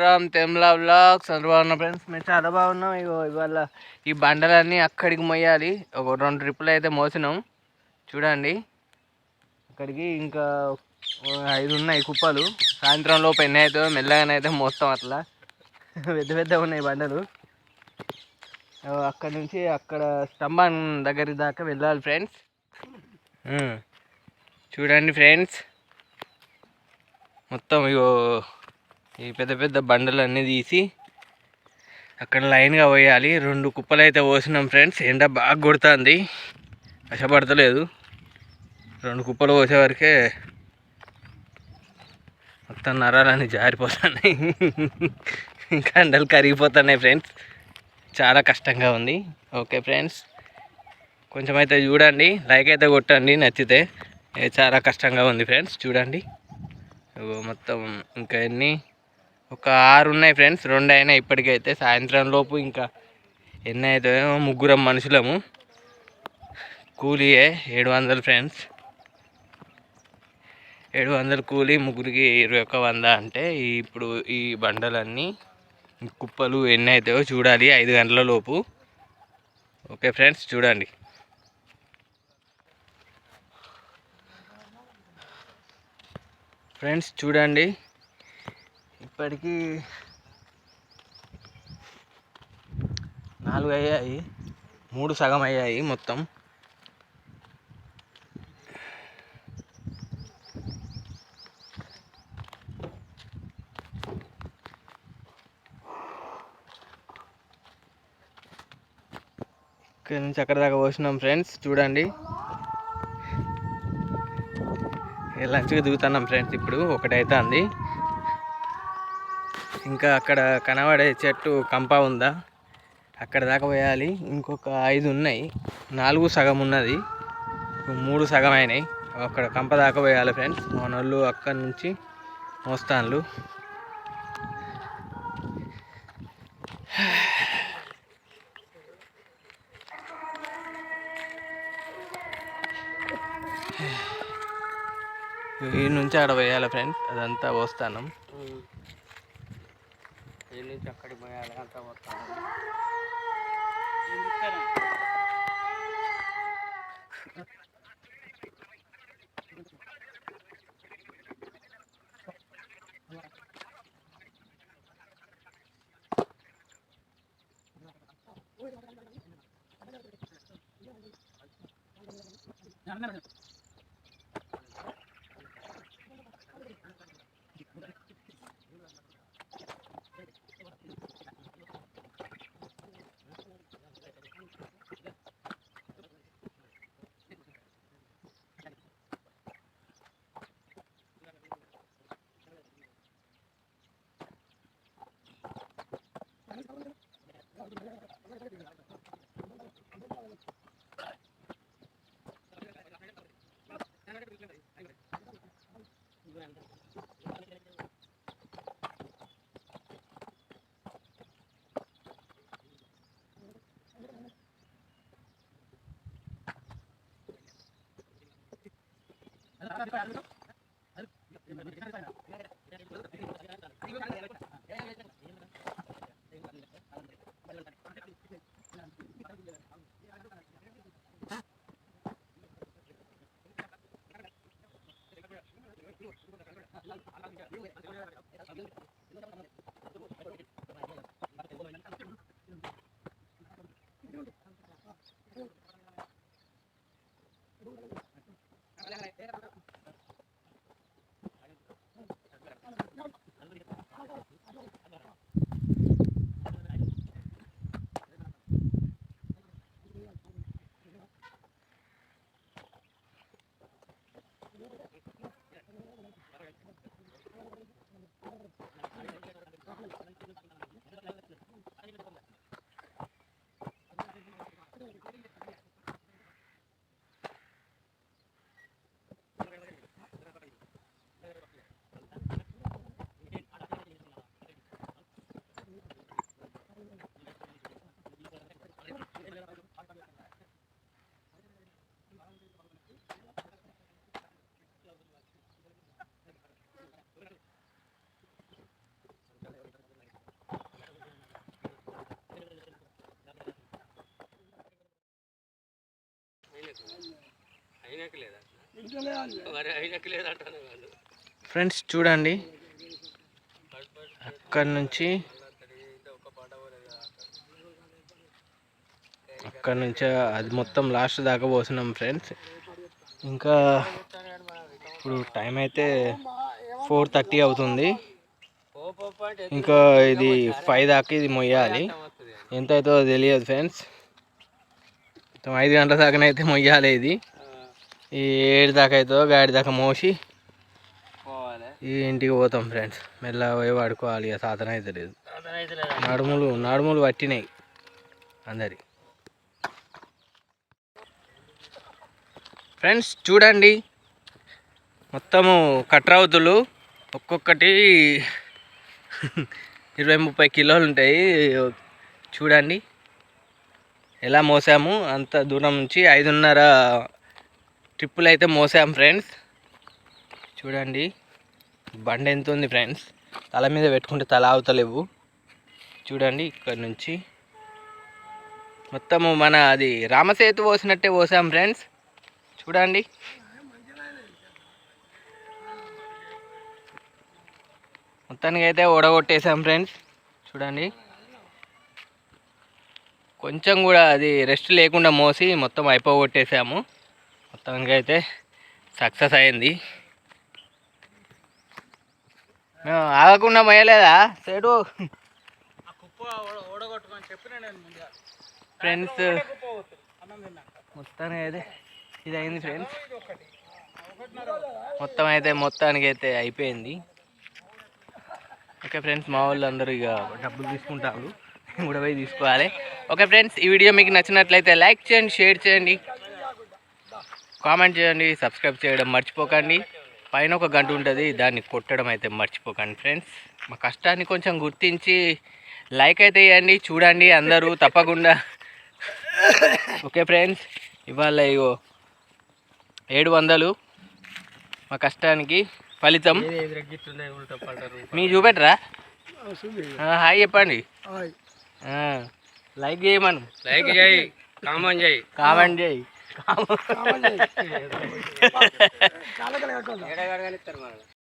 Ram తెమ్లా blogs అందరూ బాగున్నా friends? మేము చాలా బాగున్నాం. ఇగో ఇవాళ ఈ బండలన్నీ అక్కడికి మొయ్యాలి ఒక రెండు ట్రిప్పులు అయితే మోసినాం. చూడండి. అక్కడికి ఇంకా ఐదు ఉన్నాయి కుప్పలు. సాయంత్రం లోపు ఎన్ని అవుతుందో మెల్లగానైతే మోస్తాం అట్లా. పెద్ద పెద్ద ఉన్నాయి బండలు. అక్కడ నుంచి అక్కడ స్తంభం దగ్గర దాకా వెళ్ళాలి ఫ్రెండ్స్. చూడండి ఫ్రెండ్స్. మొత్తం ఇగో ఈ పెద్ద పెద్ద బండలు అన్నీ తీసి అక్కడ లైన్గా పోయాలి. రెండు కుప్పలు అయితే పోసినాం ఫ్రెండ్స్. ఎండ బాగా కొడుతుంది. కష్టపడతలేదు రెండు కుప్పలు పోసేవరకే మొత్తం నరాలన్నీ జారిపోతున్నాయి. ఇంకా ఎండలు కరిగిపోతున్నాయి ఫ్రెండ్స్. చాలా కష్టంగా ఉంది. Okay friends. కొంచెం అయితే చూడండి. లైక్ అయితే కొట్టండి. నచ్చితే చాలా కష్టంగా ఉంది ఫ్రెండ్స్. చూడండి. మొత్తం ఇంకా ఎన్ని ఒక ఆరు ఉన్నాయి ఫ్రెండ్స్. రెండు అయినా ఇప్పటికైతే. సాయంత్రం లోపు ఇంకా ఎన్ని అవుతాయో ముగ్గురం మనుషులము. కూలీయే ఏడు వందలు ఫ్రెండ్స్. ఏడు వందలు కూలీ ముగ్గురికి ఇరవై ఒక్క వంద అంటే ఇప్పుడు ఈ బండలన్నీ కుప్పలు ఎన్ని అవుతాయో చూడాలి ఐదు గంటల లోపు. ఓకే ఫ్రెండ్స్ చూడండి. ఫ్రెండ్స్ చూడండి. ఇప్పటికీ నాలుగు అయ్యాయి. మూడు సగం అయ్యాయి మొత్తం. ఇక్కడ నుంచి అక్కడ దాకా పోసినాం ఫ్రెండ్స్ చూడండి. లంచ్కి దిగుతున్నాం ఫ్రెండ్స్ ఇప్పుడు ఒకటైతే అంది ఇంకా అక్కడ కనబడే చెట్టు కంప ఉందా? అక్కడ దాకా పోయాలి. ఇంకొక ఐదు ఉన్నాయి. నాలుగు సగం ఉన్నది. మూడు సగం అయినాయి. అక్కడ కంప దాకా పోయాలి ఫ్రెండ్స్. మన వాళ్ళు అక్కడి నుంచి మోస్తాన్లు. ఈ నుంచి ఆడ పోయాలి ఫ్రెండ్స్. అదంతా పోస్తాను నుంచి అక్కడికి పోయాలి అంతా పోస్తాను No, Gracias. ఫ్రెండ్స్ చూడండి. అక్కడి నుంచి అక్కడి నుంచి అది మొత్తం లాస్ట్ దాకా పోసినాం ఫ్రెండ్స్. ఇంకా ఇప్పుడు టైం అయితే ఫోర్ థర్టీ అవుతుంది. ఇంకా ఇది ఫైవ్ దాకా ఇది మొయ్యాలి. ఎంత అవుతుందో తెలియదు ఫ్రెండ్స్. మొత్తం ఐదు గంటల దాకానైతే మొయ్యాలి ఇది. ఈ ఏడు దాకా అవుతుందో గాడి దాకా మోసి ఈ ఇంటికి పోతాం ఫ్రెండ్స్. మెల్ల పోయి పడుకోవాలి ఇక సాధన అయితే లేదు నడుములు నడుములు పట్టినాయి అందరి. ఫ్రెండ్స్ చూడండి. మొత్తము కట్రవుతులు ఒక్కొక్కటి ఇరవై ముప్పై కిలోలు ఉంటాయి. చూడండి. ఎలా మోసాము? అంత దూరం నుంచి ఐదున్నర ట్రిప్పులు అయితే మోసాం ఫ్రెండ్స్. చూడండి బండి ఎంత ఉంది ఫ్రెండ్స్? తల మీద పెట్టుకుంటే తల అవతలేవు. చూడండి ఇక్కడ నుంచి. మొత్తము మన అది రామసేతు పోసినట్టే పోసాం ఫ్రెండ్స్. చూడండి. మొత్తానికి అయితే ఓడగొట్టేసాం ఫ్రెండ్స్. చూడండి. కొంచెం కూడా అది రెస్ట్ లేకుండా మోసి మొత్తం అయిపోగొట్టేసాము. మొత్తానికి అయితే సక్సెస్ అయింది. మేము ఆగకుండా పోయలేదా సేటు. ఫ్రెండ్స్ మొత్తానికి అయితే ఇది అయింది ఫ్రెండ్స్. మొత్తం అయితే మొత్తానికి అయితే అయిపోయింది. ఓకే ఫ్రెండ్స్ మా వాళ్ళు అందరూ ఇక డబ్బులు తీసుకుంటారు. కూడా పోయి తీసుకోవాలి. ఓకే ఫ్రెండ్స్ ఈ వీడియో మీకు నచ్చినట్లయితే లైక్ చేయండి షేర్ చేయండి కామెంట్ చేయండి సబ్స్క్రైబ్ చేయడం మర్చిపోకండి. పైన ఒక గంట ఉంటుంది దాన్ని కొట్టడం అయితే మర్చిపోకండి ఫ్రెండ్స్. మా కష్టాన్ని కొంచెం గుర్తించి లైక్ అయితే ఇవ్వండి చూడండి అందరూ తప్పకుండా. ఓకే ఫ్రెండ్స్ ఇవాళ ఇగో ఏడు వందలు మా కష్టానికి ఫలితం. మీ చూపెట్టరా? హాయ్ చెప్పండి. లైక్ చేయమను లైక్ చేయి కామెంట్ చేయి కామెంట్ చేయి ఏడగడగలుగుతారు మనం